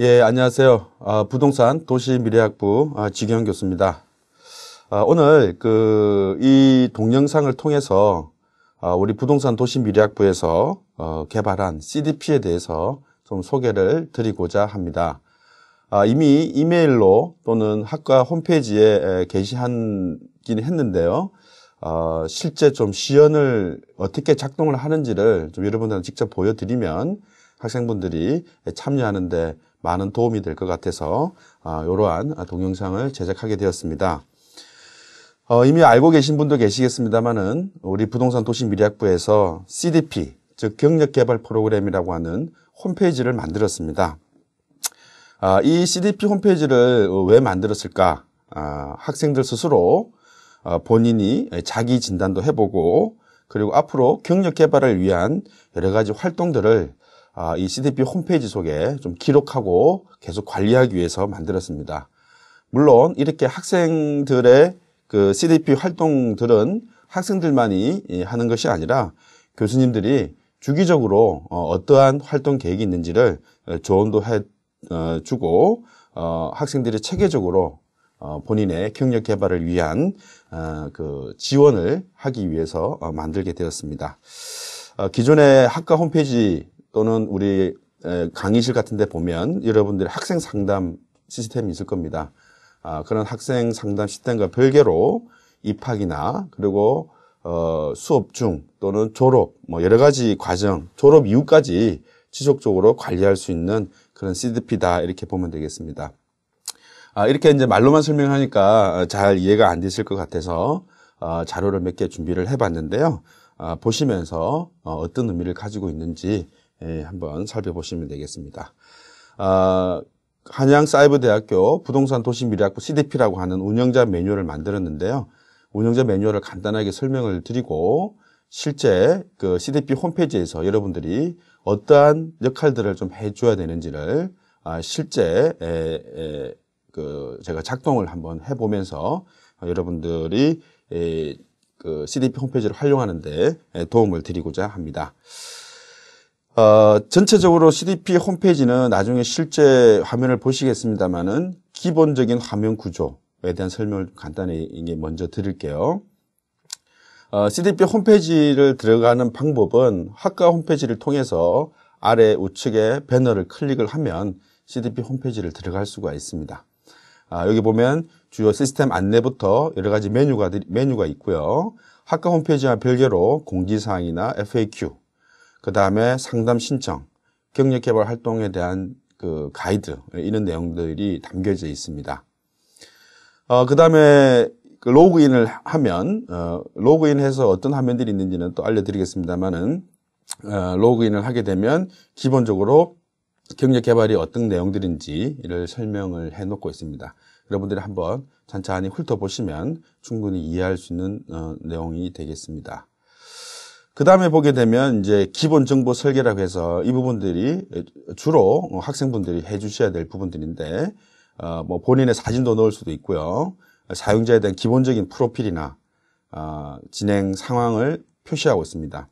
예, 안녕하세요. 아, 부동산 도시미래학부 아, 지경 교수입니다. 아, 오늘 그 이 동영상을 통해서 아, 우리 부동산 도시미래학부에서 어, 개발한 CDP에 대해서 좀 소개를 드리고자 합니다. 아, 이미 이메일로 또는 학과 홈페이지에 게시한긴 했는데요. 어, 실제 좀 시연을 어떻게 작동을 하는지를 좀 여러분들한테 직접 보여드리면 학생분들이 참여하는데 많은 도움이 될 것 같아서 어, 이러한 동영상을 제작하게 되었습니다. 어, 이미 알고 계신 분도 계시겠습니다만은 우리 부동산 도시 미래학부에서 CDP 즉 경력 개발 프로그램이라고 하는 홈페이지를 만들었습니다. 아, 이 CDP 홈페이지를 왜 만들었을까? 아, 학생들 스스로 어, 본인이 자기 진단도 해보고 그리고 앞으로 경력 개발을 위한 여러 가지 활동들을 아, 이 CDP 홈페이지 속에 좀 기록하고 계속 관리하기 위해서 만들었습니다. 물론 이렇게 학생들의 그 CDP 활동들은 학생들만이 하는 것이 아니라 교수님들이 주기적으로 어, 어떠한 활동 계획이 있는지를 조언도 해 어, 주고 학생들이 체계적으로 본인의 경력 개발을 위한 그 지원을 하기 위해서 만들게 되었습니다. 기존의 학과 홈페이지 또는 우리 강의실 같은 데 보면 여러분들의 학생 상담 시스템이 있을 겁니다. 아, 그런 학생 상담 시스템과 별개로 입학이나 그리고 어, 수업 중 또는 졸업 뭐 여러 가지 과정 졸업 이후까지 지속적으로 관리할 수 있는 그런 CDP다 이렇게 보면 되겠습니다. 아, 이렇게 이제 말로만 설명하니까 잘 이해가 안 되실 것 같아서 어, 자료를 몇 개 준비를 해봤는데요. 아, 보시면서 어, 어떤 의미를 가지고 있는지 예, 한번 살펴보시면 되겠습니다. 아, 한양사이버대학교 부동산 도시미래학부 CDP라고 하는 운영자 매뉴얼을 만들었는데요. 운영자 매뉴얼을 간단하게 설명을 드리고 실제 그 CDP 홈페이지에서 여러분들이 어떠한 역할들을 좀 해줘야 되는지를 아, 실제 그 제가 작동을 한번 해보면서 여러분들이 에, 그 CDP 홈페이지를 활용하는데 도움을 드리고자 합니다. 어, 전체적으로 CDP 홈페이지는 나중에 실제 화면을 보시겠습니다만은 기본적인 화면 구조에 대한 설명을 간단히 먼저 드릴게요. 어, CDP 홈페이지를 들어가는 방법은 학과 홈페이지를 통해서 아래 우측에 배너를 클릭을 하면 CDP 홈페이지를 들어갈 수가 있습니다. 아, 여기 보면 주요 시스템 안내부터 여러 가지 메뉴가, 메뉴가 있고요. 학과 홈페이지와 별개로 공지사항이나 FAQ, 그 다음에 상담 신청, 경력 개발 활동에 대한 그 가이드 이런 내용들이 담겨져 있습니다. 어, 그 다음에 그 로그인을 하면 어, 로그인해서 어떤 화면들이 있는지는 또 알려드리겠습니다만은 어, 로그인을 하게 되면 기본적으로 경력 개발이 어떤 내용들인지를 설명을 해놓고 있습니다. 여러분들이 한번 천천히 훑어보시면 충분히 이해할 수 있는 어, 내용이 되겠습니다. 그 다음에 보게 되면 이제 기본 정보 설계라고 해서 이 부분들이 주로 학생분들이 해주셔야 될 부분들인데 어, 뭐 본인의 사진도 넣을 수도 있고요. 사용자에 대한 기본적인 프로필이나 어, 진행 상황을 표시하고 있습니다.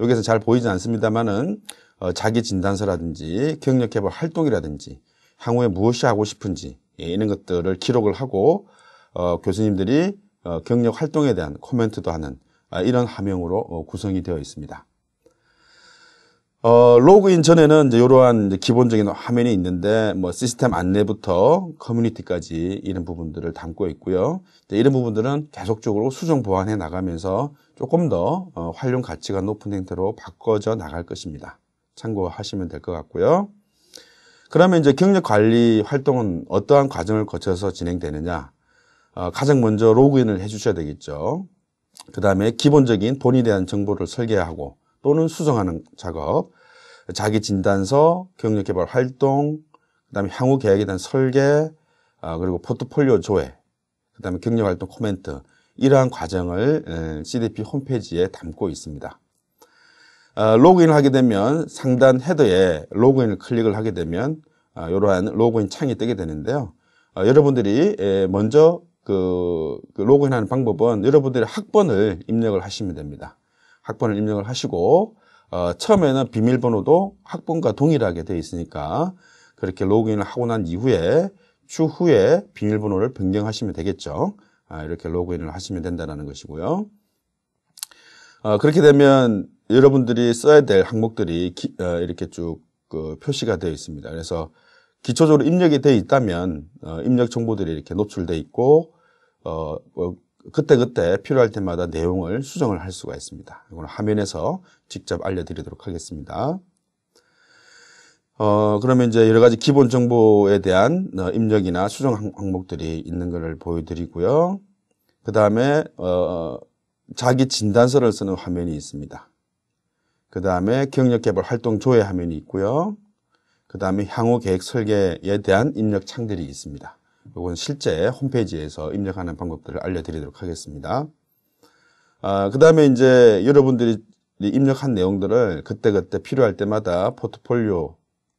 여기서 잘 보이지 않습니다만은 어, 자기 진단서라든지 경력 개발 활동이라든지 향후에 무엇이 하고 싶은지 예, 이런 것들을 기록을 하고 어, 교수님들이 어, 경력 활동에 대한 코멘트도 하는 아, 이런 화면으로 어, 구성이 되어 있습니다. 어, 로그인 전에는 이제 이러한 이제 기본적인 화면이 있는데 뭐 시스템 안내부터 커뮤니티까지 이런 부분들을 담고 있고요. 이런 부분들은 계속적으로 수정 보완해 나가면서 조금 더 어, 활용 가치가 높은 형태로 바꿔져 나갈 것입니다. 참고하시면 될 것 같고요. 그러면 이제 경력 관리 활동은 어떠한 과정을 거쳐서 진행되느냐? 어, 가장 먼저 로그인을 해주셔야 되겠죠. 그 다음에 기본적인 본인에 대한 정보를 설계하고 또는 수정하는 작업, 자기 진단서, 경력 개발 활동, 그 다음에 향후 계획에 대한 설계, 아, 그리고 포트폴리오 조회, 그 다음에 경력 활동 코멘트, 이러한 과정을 CDP 홈페이지에 담고 있습니다. 아, 로그인을 하게 되면 상단 헤더에 로그인을 클릭을 하게 되면 아, 이러한 로그인 창이 뜨게 되는데요. 여러분들이 먼저 그, 그 로그인하는 방법은 여러분들의 학번을 입력을 하시면 됩니다. 학번을 입력을 하시고 어, 처음에는 비밀번호도 학번과 동일하게 되어 있으니까 그렇게 로그인을 하고 난 이후에 추후에 비밀번호를 변경하시면 되겠죠. 아, 이렇게 로그인을 하시면 된다는 것이고요. 어, 그렇게 되면 여러분들이 써야 될 항목들이 기, 어, 이렇게 쭉 그 표시가 되어 있습니다. 그래서 기초적으로 입력이 되어 있다면 어, 입력 정보들이 이렇게 노출되어 있고 어, 뭐 그때그때 필요할 때마다 내용을 수정을 할 수가 있습니다. 이거는 화면에서 직접 알려드리도록 하겠습니다. 어, 그러면 이제 여러 가지 기본 정보에 대한 어, 입력이나 수정 항목들이 있는 것을 보여드리고요. 그 다음에, 어, 자기 진단서를 쓰는 화면이 있습니다. 그 다음에 경력 개발 활동 조회 화면이 있고요. 그 다음에 향후 계획 설계에 대한 입력 창들이 있습니다. 이건 실제 홈페이지에서 입력하는 방법들을 알려드리도록 하겠습니다. 아, 그 다음에 이제 여러분들이 입력한 내용들을 그때그때 필요할 때마다 포트폴리오,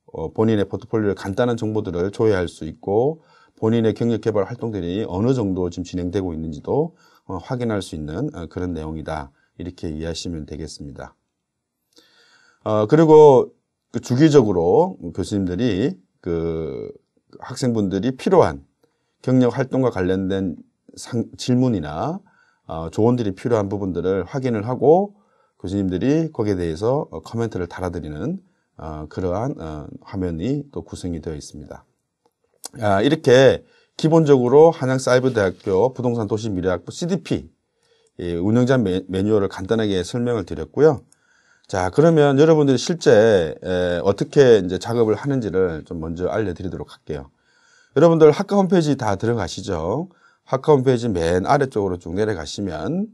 어, 본인의 포트폴리오에 간단한 정보들을 조회할 수 있고 본인의 경력 개발 활동들이 어느 정도 지금 진행되고 있는지도 어, 확인할 수 있는 어, 그런 내용이다. 이렇게 이해하시면 되겠습니다. 어, 그리고 그 주기적으로 교수님들이 그 학생분들이 필요한 경력 활동과 관련된 상, 질문이나 어, 조언들이 필요한 부분들을 확인을 하고 교수님들이 거기에 대해서 어, 코멘트를 달아드리는 어, 그러한 어, 화면이 또 구성이 되어 있습니다. 아, 이렇게 기본적으로 한양사이버대학교 부동산 도시미래학부 CDP 예, 운영자 매뉴얼을 간단하게 설명을 드렸고요. 자, 그러면 여러분들이 실제 에, 어떻게 이제 작업을 하는지를 좀 먼저 알려드리도록 할게요. 여러분들 학과 홈페이지 다 들어가시죠? 학과 홈페이지 맨 아래쪽으로 쭉 내려가시면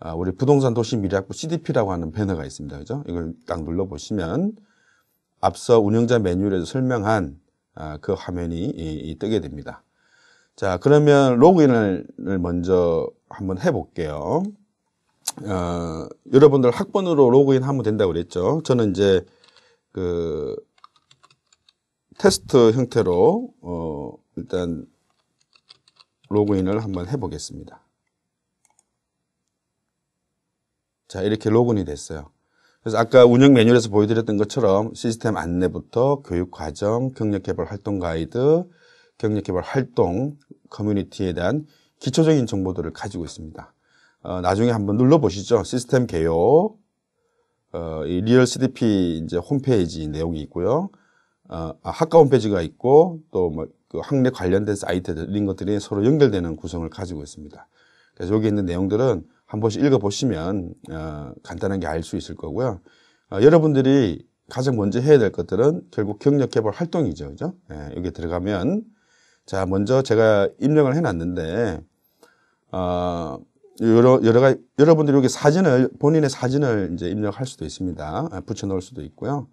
아, 우리 부동산 도시 미래학부 CDP라고 하는 배너가 있습니다. 그죠? 이걸 딱 눌러보시면 앞서 운영자 매뉴얼에서 설명한 아, 그 화면이 뜨게 됩니다. 자, 그러면 로그인을 먼저 한번 해볼게요. 어, 여러분들 학번으로 로그인 하면 된다고 그랬죠. 저는 이제 그 테스트 형태로 어, 일단 로그인을 한번 해보겠습니다. 자, 이렇게 로그인이 됐어요. 그래서 아까 운영 매뉴얼에서 보여드렸던 것처럼 시스템 안내부터 교육 과정, 경력 개발 활동 가이드, 경력 개발 활동, 커뮤니티에 대한 기초적인 정보들을 가지고 있습니다. 어, 나중에 한번 눌러보시죠. 시스템 개요, 어, 이 리얼 CDP 이제 홈페이지 내용이 있고요. 어, 아, 학과 홈페이지가 있고 또뭐그 학내 관련된 사이트들 이런 것들이 서로 연결되는 구성을 가지고 있습니다. 그래서 여기 있는 내용들은 한 번씩 읽어보시면 어, 간단하게 알 수 있을 거고요. 어, 여러분들이 가장 먼저 해야 될 것들은 결국 경력 개발 활동이죠, 그죠? 예, 여기 들어가면 자 먼저 제가 입력을 해놨는데 어, 여러 여러 가지 여러분들이 여기 사진을 본인의 사진을 이제 입력할 수도 있습니다. 아, 붙여놓을 수도 있고요.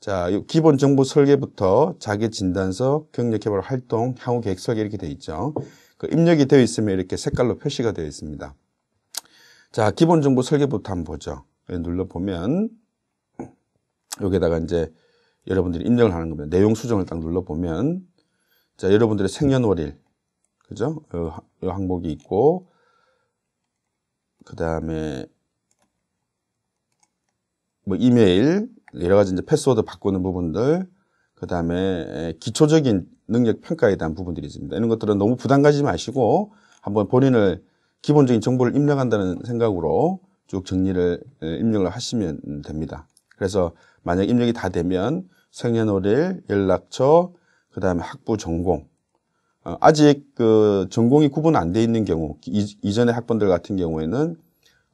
자, 기본 정보 설계부터 자기 진단서, 경력 개발 활동, 향후 계획 설계 이렇게 되어 있죠. 그 입력이 되어 있으면 이렇게 색깔로 표시가 되어 있습니다. 자, 기본 정보 설계부터 한번 보죠. 눌러 보면 여기다가 이제 여러분들이 입력을 하는 겁니다. 내용 수정을 딱 눌러 보면 자, 여러분들의 생년월일 그죠? 이 항목이 있고 그 다음에 뭐 이메일 여러 가지 이제 패스워드 바꾸는 부분들, 그 다음에 기초적인 능력 평가에 대한 부분들이 있습니다. 이런 것들은 너무 부담 가지 마시고 한번 본인을 기본적인 정보를 입력한다는 생각으로 쭉 정리를 입력을 하시면 됩니다. 그래서 만약 입력이 다 되면 생년월일, 연락처, 그 다음에 학부 전공. 어, 아직 그 전공이 구분 안 돼 있는 경우, 이, 전의 학번들 같은 경우에는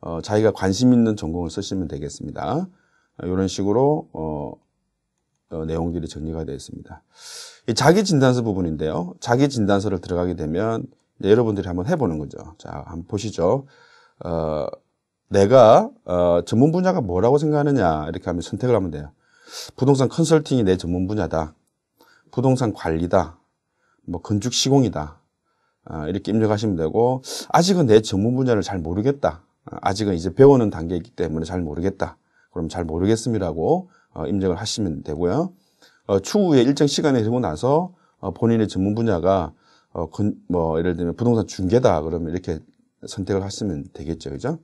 어, 자기가 관심 있는 전공을 쓰시면 되겠습니다. 이런 식으로 어, 어, 내용들이 정리가 되어 있습니다. 자기 진단서 부분인데요. 자기 진단서를 들어가게 되면 여러분들이 한번 해보는 거죠. 자, 한번 보시죠. 어, 내가 어, 전문 분야가 뭐라고 생각하느냐 이렇게 하면 선택을 하면 돼요. 부동산 컨설팅이 내 전문 분야다. 부동산 관리다. 뭐 건축 시공이다. 어, 이렇게 입력하시면 되고 아직은 내 전문 분야를 잘 모르겠다. 아직은 이제 배우는 단계이기 때문에 잘 모르겠다. 그럼 잘 모르겠음이라고 어, 입력을 하시면 되고요. 어, 추후에 일정 시간이 되고 나서 어, 본인의 전문 분야가 뭐 예를 들면 부동산 중개다 그러면 이렇게 선택을 하시면 되겠죠, 그죠?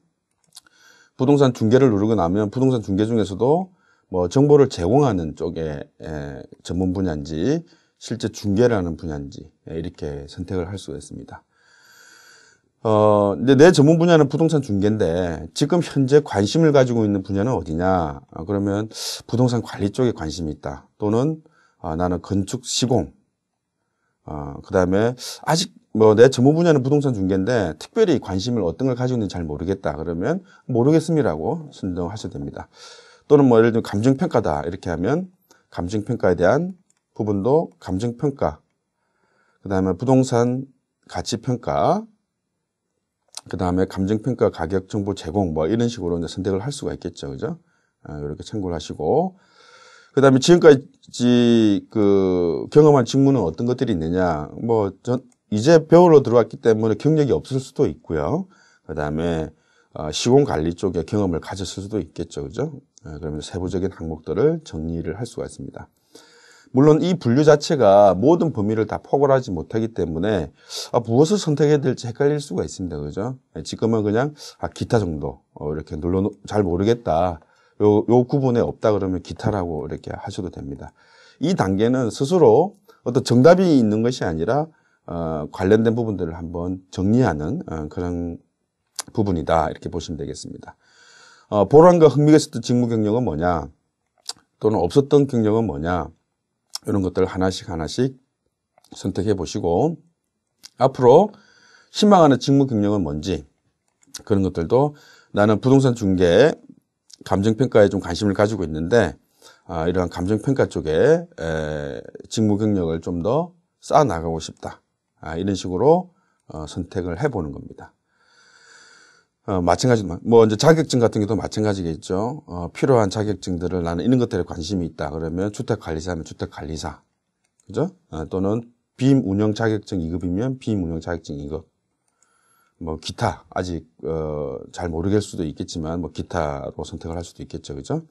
부동산 중개를 누르고 나면 부동산 중개 중에서도 뭐 정보를 제공하는 쪽에 에, 전문 분야인지 실제 중개라는 분야인지 이렇게 선택을 할 수가 있습니다. 어, 근데 내 전문 분야는 부동산 중개인데 지금 현재 관심을 가지고 있는 분야는 어디냐? 어, 그러면 부동산 관리 쪽에 관심이 있다. 또는 어, 나는 건축 시공. 어, 그 다음에 아직 뭐 내 전문 분야는 부동산 중개인데 특별히 관심을 어떤 걸 가지고 있는지 잘 모르겠다. 그러면 모르겠습니다라고 선정하셔도 됩니다. 또는 뭐 예를 들면 감정평가다. 이렇게 하면 감정평가에 대한 부분도 감정평가. 그 다음에 부동산 가치평가. 그 다음에 감정평가 가격 정보 제공 뭐 이런 식으로 이제 선택을 할 수가 있겠죠. 그죠? 아, 이렇게 참고를 하시고. 그 다음에 지금까지 그 경험한 직무는 어떤 것들이 있느냐. 뭐, 전 이제 배우러 들어왔기 때문에 경력이 없을 수도 있고요. 그 다음에 어, 시공 관리 쪽에 경험을 가졌을 수도 있겠죠. 그죠? 아, 그러면 세부적인 항목들을 정리를 할 수가 있습니다. 물론 이 분류 자체가 모든 범위를 다 포괄하지 못하기 때문에 아, 무엇을 선택해야 될지 헷갈릴 수가 있습니다. 그죠? 예, 지금은 그냥 아, 기타 정도 어, 이렇게 눌러 잘 모르겠다. 요, 요 구분에 없다 그러면 기타라고 이렇게 하셔도 됩니다. 이 단계는 스스로 어떤 정답이 있는 것이 아니라 어, 관련된 부분들을 한번 정리하는 어, 그런 부분이다 이렇게 보시면 되겠습니다. 어, 보람과 흥미가 있었던 직무 경력은 뭐냐 또는 없었던 경력은 뭐냐 이런 것들을 하나씩 하나씩 선택해 보시고 앞으로 희망하는 직무 경력은 뭔지 그런 것들도 나는 부동산 중개 감정평가에 좀 관심을 가지고 있는데 아, 이러한 감정평가 쪽에 에, 직무 경력을 좀 더 쌓아 나가고 싶다. 아, 이런 식으로 어, 선택을 해보는 겁니다. 어, 마찬가지로 뭐 이제 자격증 같은 경우도 마찬가지겠죠. 어, 필요한 자격증들을 나는 이런 것들에 관심이 있다. 그러면 주택관리사면 주택관리사, 그죠? 어, 또는 빔 운영 자격증 2급이면 빔 운영 자격증 2급. 뭐 기타 아직 어, 잘 모르겠을 수도 있겠지만 뭐 기타로 선택을 할 수도 있겠죠, 그죠?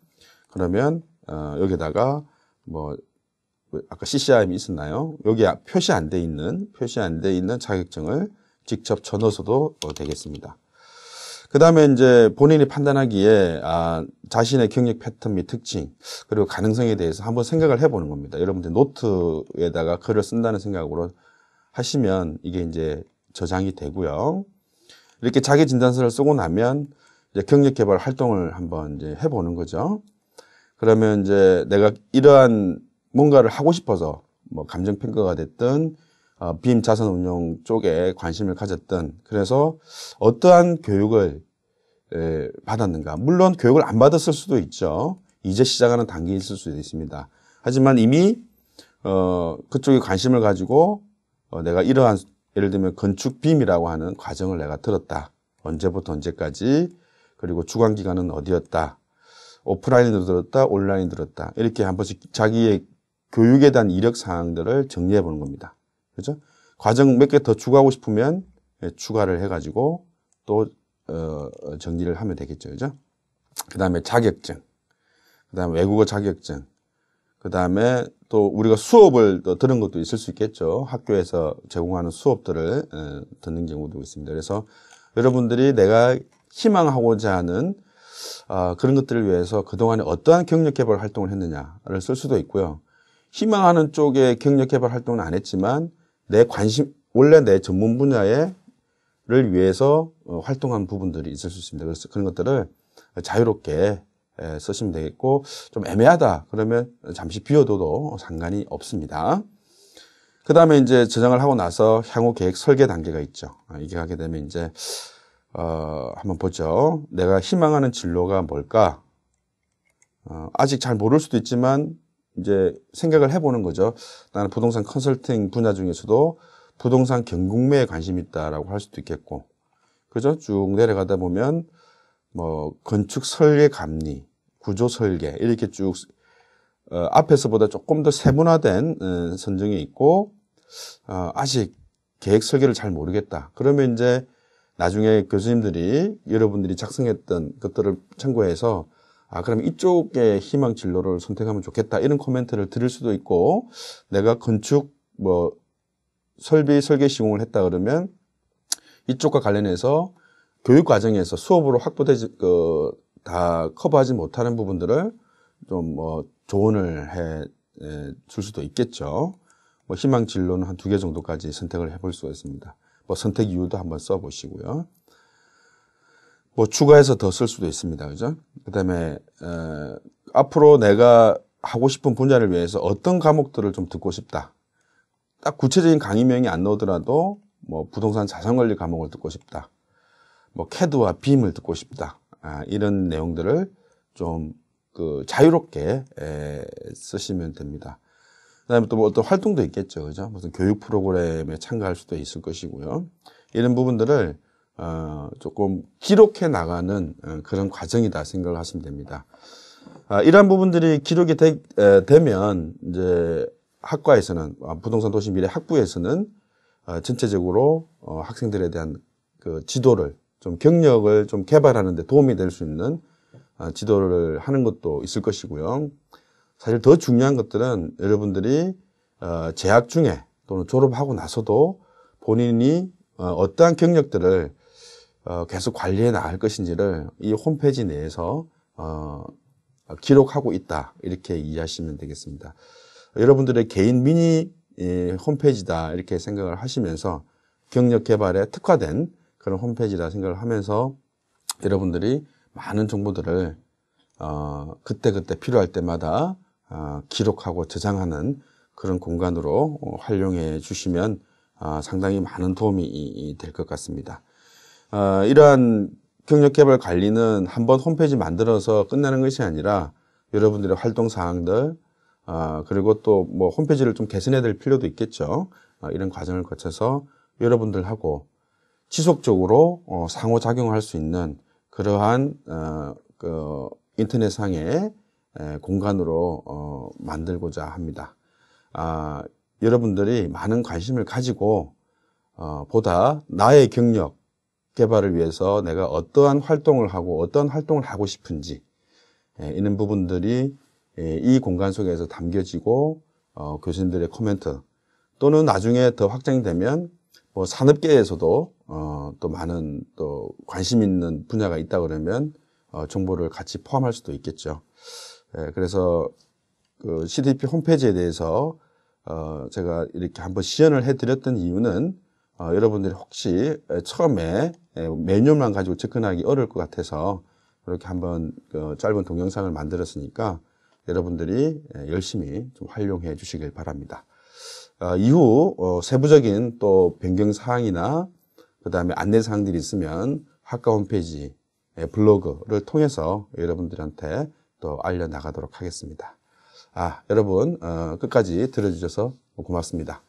그러면 어, 여기다가 뭐 아까 CCIM이 있었나요? 여기 표시 안 돼 있는 표시 안 돼 있는 자격증을 직접 쳐넣어서도 되겠습니다. 그 다음에 이제 본인이 판단하기에 아, 자신의 경력 패턴 및 특징 그리고 가능성에 대해서 한번 생각을 해보는 겁니다. 여러분들 노트에다가 글을 쓴다는 생각으로 하시면 이게 이제 저장이 되고요. 이렇게 자기 진단서를 쓰고 나면 이제 경력 개발 활동을 한번 이제 해보는 거죠. 그러면 이제 내가 이러한 뭔가를 하고 싶어서 뭐 감정 평가가 됐든 어, 빔 자산 운용 쪽에 관심을 가졌던 그래서 어떠한 교육을 에, 받았는가. 물론 교육을 안 받았을 수도 있죠. 이제 시작하는 단계에 있을 수도 있습니다. 하지만 이미 어, 그쪽에 관심을 가지고 어, 내가 이러한 예를 들면 건축 빔이라고 하는 과정을 내가 들었다. 언제부터 언제까지 그리고 주관 기간은 어디였다. 오프라인으로 들었다, 온라인 들었다. 이렇게 한 번씩 자기의 교육에 대한 이력 사항들을 정리해 보는 겁니다. 그죠? 과정 몇 개 더 추가하고 싶으면 예, 추가를 해가지고 또 어, 정리를 하면 되겠죠, 그죠? 그 다음에 자격증, 그 다음에 외국어 자격증, 그 다음에 또 우리가 수업을 또 들은 것도 있을 수 있겠죠. 학교에서 제공하는 수업들을 어, 듣는 경우도 있습니다. 그래서 여러분들이 내가 희망하고자 하는 어, 그런 것들을 위해서 그동안에 어떠한 경력 개발 활동을 했느냐를 쓸 수도 있고요. 희망하는 쪽에 경력 개발 활동은 안 했지만 내 관심 원래 내 전문 분야에 를 위해서 어, 활동한 부분들이 있을 수 있습니다. 그래서 그런 것들을 자유롭게 쓰시면 되겠고 좀 애매하다 그러면 잠시 비워둬도 상관이 없습니다. 그 다음에 이제 저장을 하고 나서 향후 계획 설계 단계가 있죠. 아, 이게 하게 되면 이제 어, 한번 보죠. 내가 희망하는 진로가 뭘까? 어, 아직 잘 모를 수도 있지만 이제 생각을 해보는 거죠. 나는 부동산 컨설팅 분야 중에서도 부동산 경국매에 관심이 있다라고 할 수도 있겠고, 그죠? 쭉 내려가다 보면 뭐 건축 설계 감리, 구조 설계 이렇게 쭉 어, 앞에서보다 조금 더 세분화된 어, 선정이 있고 어, 아직 계획 설계를 잘 모르겠다. 그러면 이제 나중에 교수님들이 여러분들이 작성했던 것들을 참고해서 아, 그럼 이쪽에 희망 진로를 선택하면 좋겠다. 이런 코멘트를 드릴 수도 있고, 내가 건축, 뭐, 설비, 설계 시공을 했다 그러면 이쪽과 관련해서 교육 과정에서 수업으로 확보되지, 그, 다 커버하지 못하는 부분들을 좀 뭐 조언을 해줄 수도 있겠죠. 뭐 희망 진로는 한 두 개 정도까지 선택을 해볼 수가 있습니다. 뭐 선택 이유도 한번 써보시고요. 뭐 추가해서 더 쓸 수도 있습니다. 그죠? 그 다음에, 어, 앞으로 내가 하고 싶은 분야를 위해서 어떤 과목들을 좀 듣고 싶다. 딱 구체적인 강의명이 안 나오더라도 뭐 부동산 자산관리 과목을 듣고 싶다. 뭐 캐드와 빔을 듣고 싶다. 아, 이런 내용들을 좀 그 자유롭게 에, 쓰시면 됩니다. 그다음에 또 뭐 어떤 활동도 있겠죠, 그죠? 무슨 교육 프로그램에 참가할 수도 있을 것이고요. 이런 부분들을 어, 조금 기록해 나가는 어, 그런 과정이다 생각을 하시면 됩니다. 아, 이러한 부분들이 기록이 되, 에, 되면 이제 학과에서는 아, 부동산 도시 미래 학부에서는 어, 전체적으로 어, 학생들에 대한 그 지도를 좀 경력을 좀 개발하는 데 도움이 될 수 있는 어, 지도를 하는 것도 있을 것이고요. 사실 더 중요한 것들은 여러분들이 어, 재학 중에 또는 졸업하고 나서도 본인이 어, 어떠한 경력들을 어, 계속 관리해 나갈 것인지를 이 홈페이지 내에서 어, 기록하고 있다 이렇게 이해하시면 되겠습니다. 여러분들의 개인 미니 예, 홈페이지다 이렇게 생각을 하시면서 경력 개발에 특화된 그런 홈페이지다 생각을 하면서 여러분들이 많은 정보들을 어, 그때그때 필요할 때마다 어, 기록하고 저장하는 그런 공간으로 어, 활용해 주시면 어, 상당히 많은 도움이 될 것 같습니다. 어, 이러한 경력 개발 관리는 한번 홈페이지 만들어서 끝나는 것이 아니라 여러분들의 활동 사항들 어, 그리고 또 뭐 홈페이지를 좀 개선해야 될 필요도 있겠죠. 어, 이런 과정을 거쳐서 여러분들하고 지속적으로 어, 상호작용할 수 있는 그러한 어, 그 인터넷상의 에, 공간으로 어, 만들고자 합니다. 아, 여러분들이 많은 관심을 가지고 어, 보다 나의 경력 개발을 위해서 내가 어떠한 활동을 하고 어떤 활동을 하고 싶은지 에, 이런 부분들이 에, 이 공간 속에서 담겨지고 어, 교수님들의 코멘트 또는 나중에 더 확장이 되면 뭐 산업계에서도 어, 또 많은 또 관심 있는 분야가 있다 그러면 어, 정보를 같이 포함할 수도 있겠죠. 예, 그래서 그 CDP 홈페이지에 대해서 어, 제가 이렇게 한번 시연을 해드렸던 이유는 어, 여러분들이 혹시 처음에 메뉴만 가지고 접근하기 어려울 것 같아서 이렇게 한번 그 짧은 동영상을 만들었으니까 여러분들이 열심히 좀 활용해 주시길 바랍니다. 어, 이후 어, 세부적인 또 변경 사항이나 그 다음에 안내 사항들이 있으면 학과 홈페이지 블로그를 통해서 여러분들한테 또 알려 나가도록 하겠습니다. 아, 여러분 어, 끝까지 들어주셔서 고맙습니다.